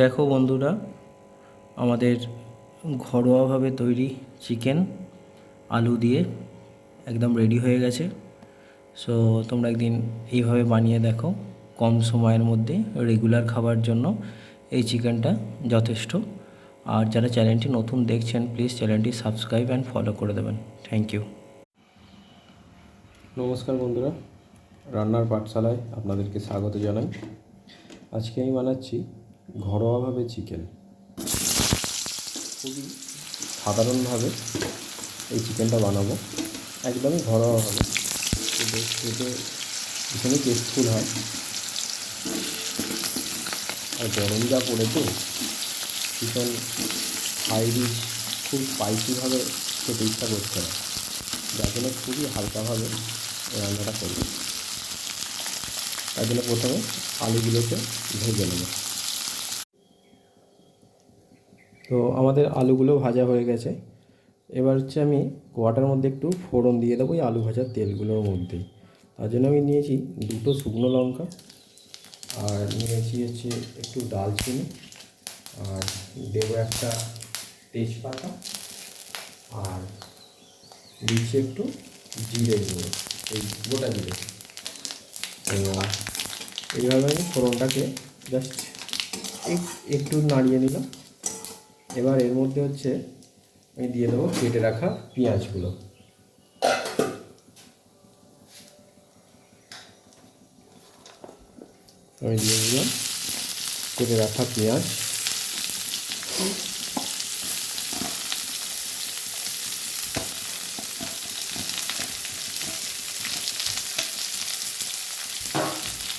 দেখো বন্ধুরা, আমাদের ঘরোয়াভাবে তৈরি চিকেন, আলু দিয়ে একদম রেডি হয়ে গেছে। সো তোমরা একদিন এইভাবে বানিয়ে দেখো, কম সময়ের মধ্যে রেগুলার খাবার জন্য এই চিকেনটা যথেষ্ট। আর যারা চ্যানেলটি নতুন দেখছেন প্লিজ চ্যানেলটি সাবস্ক্রাইব অ্যান্ড ফলো করে দেবেন। থ্যাংক ইউ নমস্কার বন্ধুরা, রান্নার পাঠশালায় আপনাদেরকে স্বাগত জানাই। আজকে আমি বানাচ্ছি ঘরোয়াভাবে চিকেন খুবই সাধারণভাবে এই চিকেনটা বানাবো। একদমই ঘরোয়াভাবে। খেতে ভীষণই টেস্টফুল হয়। আর গরম যা পড়েছে, ভীষণ হাই রিচ খুব স্পাইসিভাবে খেতে ইচ্ছা করছে না। যার জন্য খুবই হালকাভাবে রান্নাটা করব। তার জন্য প্রথমে আলুগুলোকে ভেজে নেব। তো আমাদের আলুগুলো ভাজা হয়ে গেছে। এবার হচ্ছে আমি কোয়াটার মধ্যে একটু ফোড়ন দিয়ে দেবো এই আলু ভাজার তেলগুলোর মধ্যেই। তার জন্য আমি নিয়েছি দুটো শুকনো লঙ্কা আর নিয়েছি হচ্ছে একটু দালচিনি আর দেবো একটা তেজপাতা আর দিচ্ছি একটু জিরে গুঁড়ো, এই গোটা জিরে। এইভাবে আমি ফোড়নটাকে জাস্ট একটু নাড়িয়ে নিলাম। এবার এর মধ্যে হচ্ছে আমি দিয়ে দেবো কেটে রাখা পেঁয়াজগুলো। আমি দিয়ে দিলাম কেটে রাখা পেঁয়াজ।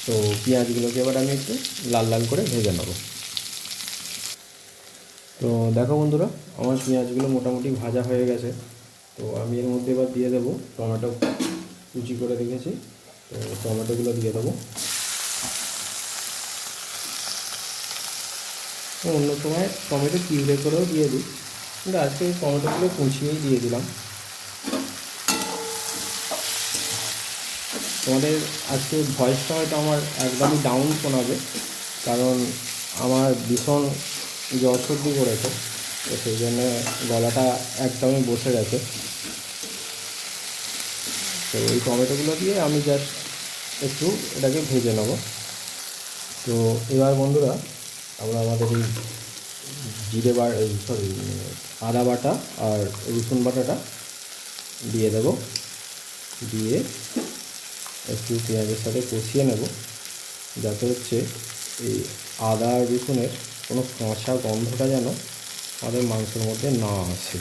তো পেঁয়াজগুলোকে এবার আমি একটু লাল লাল করে ভেজে নেব। তো দেখো বন্ধুরা, আমার পেঁয়াজগুলো মোটামুটি ভাজা হয়ে গেছে। তো আমি এর মধ্যে এবার দিয়ে দেবো টমেটো কুচি করে রেখেছি। তো টমেটোগুলো দিয়ে দেবো। অন্য সময় টমেটো পিউরে করেও দিয়ে দিই। কিন্তু আজকে টমেটোগুলো কুচিয়েই দিয়ে দিলাম। তোমাদের আজকে ভয়েসটা হয়তো আমার একদমই ডাউন শোনাবে। কারণ আমার ভীষণ জ্বর সর্দি করেছে তো সেই জন্য গলাটা একদমই বসে গেছে। তো এই টমেটোগুলো দিয়ে আমি জাস্ট একটু এটাকে ভেজে নেব। তো এবার বন্ধুরা, আমরা আমাদের এই জিরে বা সরি আদা বাটা আর রসুন বাটাটা দিয়ে দেব। দিয়ে একটু পেঁয়াজের সাথে কষিয়ে নেব, যাতে হচ্ছে এই আদা রসুনের কোনো কাঁচা গন্ধটা যেন আমাদের মাংসের মধ্যে না আসে।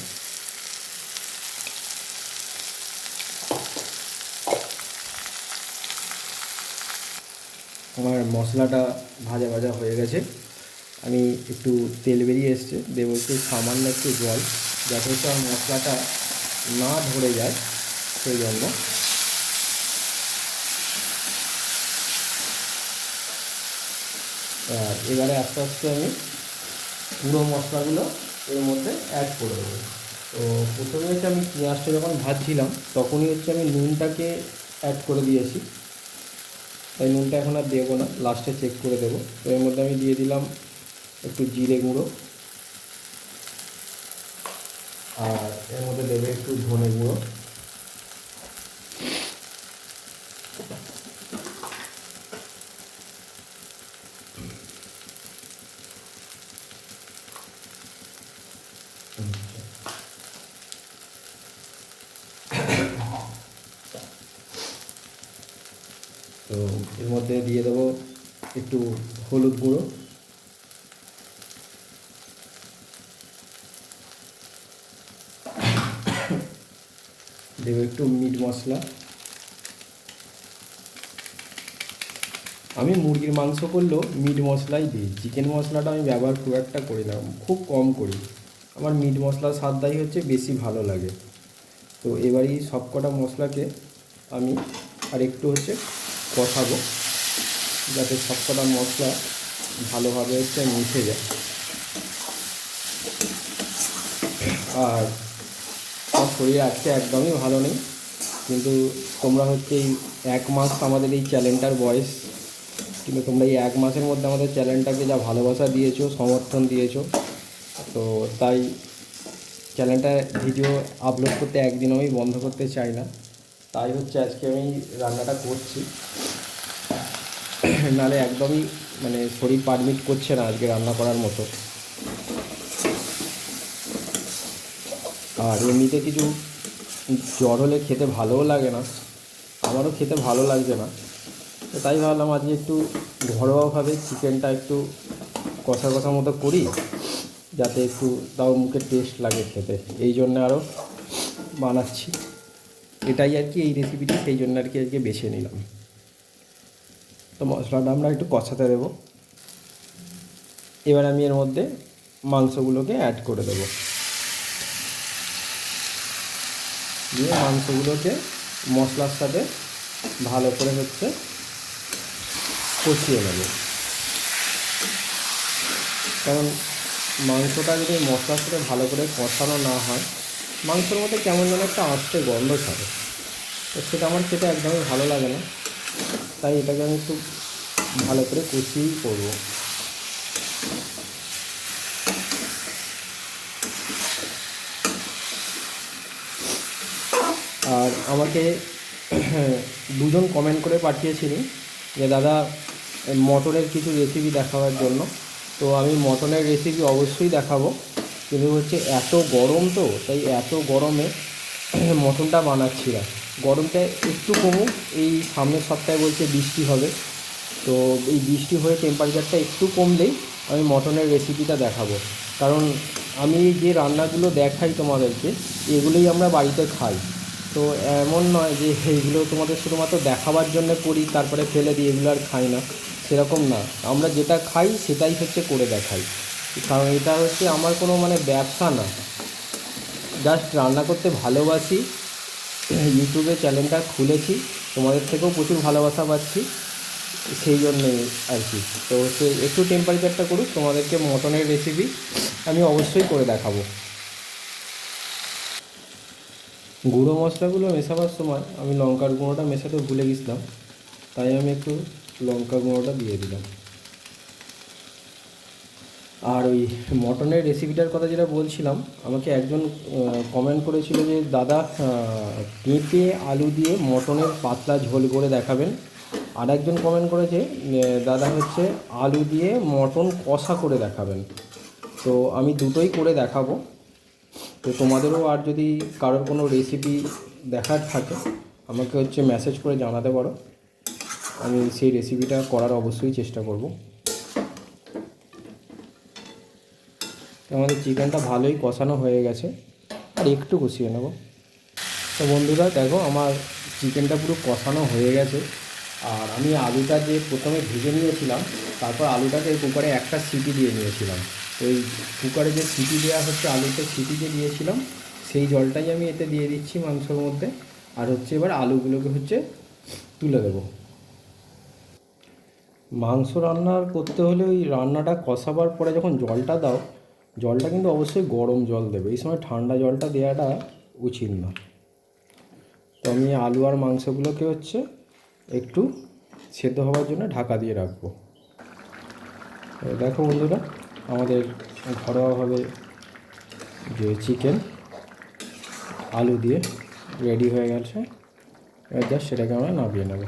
আমার মশলাটা ভাজা ভাজা হয়ে গেছে। আমি একটু তেল বেরিয়ে এসছে। দেবো একটু সামান্য একটু জল। যাতে মশলাটা না ধরে যায়, সেই জন্য আর এবারে আস্তে আস্তে আমি পুরো মশলাগুলো এর মধ্যে অ্যাড করে দেবো তো প্রথমে হচ্ছে আমি পেঁয়াজটা যখন ভাজছিলাম, তখনই হচ্ছে আমি নুনটাকে অ্যাড করে দিয়েছি। তাই নুনটা এখন আর দেবো না লাস্টে চেক করে দেবো। তো এর মধ্যে আমি দিয়ে দিলাম একটু জিরে গুঁড়ো। আর এর মধ্যে দেবে একটু ধনে গুঁড়ো। তো এর মধ্যে দিয়ে দেবো একটু হলুদ গুঁড়ো। দেবো একটু মিট মশলা। আমি মুরগির মাংস করলেও মিট মশলাই দিই। চিকেন মশলাটা আমি ব্যবহার খুব একটা করি না, খুব কম করি। আমার মিট মশলার স্বাদটাই হচ্ছে বেশি ভালো লাগে। তো এবারই সব কটা মশলাকে আমি আর একটু হচ্ছে কষাবো যাতে সব কটা মশলা ভালোভাবে হচ্ছে মিশে যায়। আর শরীর আজকে একদমই ভালো নেই, কিন্তু তোমরা হচ্ছে এই এক মাস আমাদের এই চ্যানেলটার বয়স, কিন্তু তোমরা এই এক মাসের মধ্যে আমাদের চ্যানেলটাকে যা ভালোবাসা দিয়েছ, সমর্থন দিয়েছ, তো তাই চ্যানেলটা ভিডিও আপলোড করতে একদিন আমি বন্ধ করতে চাই না। তাই হচ্ছে আজকে আমি রান্নাটা করছি। নাহলে একদমই মানে শরীর পারমিট করছে না আজকে রান্না করার মতো। আর এমনিতে কিছু জ্বর হলে খেতে ভালোও লাগে না। আমারও খেতে ভালো লাগছে না। তো তাই ভাবলাম আজকে একটু ঘরোয়াভাবে চিকেনটা একটু কষা কষা মতো করি, যাতে একটু তাও মুখে টেস্ট লাগে খেতে। এই জন্য আরও বানাচ্ছি। এটাই আর কি, এই রেসিপিটি সেই জন্য আর কি আজকে বেছে নিলাম। তো মশলাটা আমরা একটু কষাতে দেবো। এবার আমি এর মধ্যে মাংসগুলোকে অ্যাড করে দেবো। দিয়ে মাংসগুলোকে মশলার সাথে ভালো করে হচ্ছে কষিয়ে নেব। কারণ মাংসটা যদি মশলার সাথে ভালো করে কষানো না হয় মাংসের মধ্যে কেমন যেন একটা আস্তে গন্ধ ছাড়ে। তো সেটা আমার খেতে একদমই ভালো লাগে না। তাই এটাকে আমি একটু ভালো করে কষিয়েই করব। আর আমাকে দুজন কমেন্ট করে পাঠিয়েছিলেন যে, দাদা, মটনের কিছু রেসিপি দেখাবার জন্য। তো আমি মটনের রেসিপি অবশ্যই দেখাবো। কিন্তু হচ্ছে এত গরম তো, তাই এত গরমে মটনটা বানাচ্ছি না। গরমটা একটু কমুক, এই সামনের সপ্তাহে বলছে বৃষ্টি হবে। তো এই বৃষ্টি হয়ে টেম্পারেচারটা একটু কমলেই আমি মটনের রেসিপিটা দেখাবো। কারণ আমি যে রান্নাগুলো দেখাই তোমাদেরকে, এগুলোই আমরা বাড়িতে খাই। তো এমন নয় যে এইগুলো তোমাদের শুধুমাত্র দেখাবার জন্য করি, তারপরে ফেলে দিই, এগুলো আর খাই না। সেরকম না। আমরা যেটা খাই সেটাই হচ্ছে করে দেখাই। কারণ এটা হচ্ছে আমার কোনো মানে ব্যবসা না। জাস্ট রান্না করতে ভালোবাসি। ইউটিউবে চ্যানেলটা খুলেছি। তোমাদের থেকেও প্রচুর ভালোবাসা পাচ্ছি। সেই জন্যে আর কি। তো হচ্ছে একটু টেম্পারেচারটা করুক, তোমাদেরকে মটনের রেসিপি আমি অবশ্যই করে দেখাবো। গুঁড়ো মশলাগুলো মেশাবার সময় আমি লঙ্কার গুঁড়োটা মেশাতে ভুলে গেছিলাম। তাই আমি একটু লঙ্কা গুঁড়োটা দিয়ে দিলাম। আর ওই মটনের রেসিপিটার কথা যেটা বলছিলাম, আমাকে একজন কমেন্ট করেছিল যে, দাদা পেঁপে, আলু দিয়ে মটনের পাতলা ঝোল করে দেখাবেন। আর একজন কমেন্ট করেছে দাদা হচ্ছে আলু দিয়ে মটন কষা করে দেখাবেন। তো আমি দুটোই করে দেখাবো। তো তোমাদেরও আর যদি কারোর কোনো রেসিপি দেখার থাকে, আমাকে হচ্ছে মেসেজ করে জানাতে পারো। আমি সেই রেসিপিটা করার অবশ্যই চেষ্টা করব। আমাদের চিকেনটা ভালোই কষানো হয়ে গেছে। আর একটু কষিয়ে নেব। তো বন্ধুরা, দেখো আমার চিকেনটা পুরো কষানো হয়ে গেছে। আর আমি আলুটা যে প্রথমে ভেজে নিয়েছিলাম, তারপর আলুটাকে কুকারে একটা সিটি দিয়ে নিয়েছিলাম। এই কুকারে যে সিটি দেওয়া হচ্ছে, আলুতে সিটি যে দিয়েছিলাম, সেই জলটাই আমি এতে দিয়ে দিচ্ছি মাংসের মধ্যে। আর হচ্ছে এবার আলুগুলোকে হচ্ছে তুলে দেবো। মাংস রান্নার করতে হলে ওই রান্নাটা কষাবার পরে যখন জলটা দাও জলটা কিন্তু অবশ্যই গরম জল দেবে। এই সময় ঠান্ডা জলটা দেওয়াটা উচিত না। তো আমি আলু আর মাংসগুলোকে হচ্ছে একটু সেদ্ধ হওয়ার জন্য ঢাকা দিয়ে রাখব। দেখো বন্ধুরা, আমাদের ঘরোয়াভাবে যে চিকেন আলু দিয়ে রেডি হয়ে গেছে। এবার জাস্ট সেটাকে আমরা নামিয়ে নেব।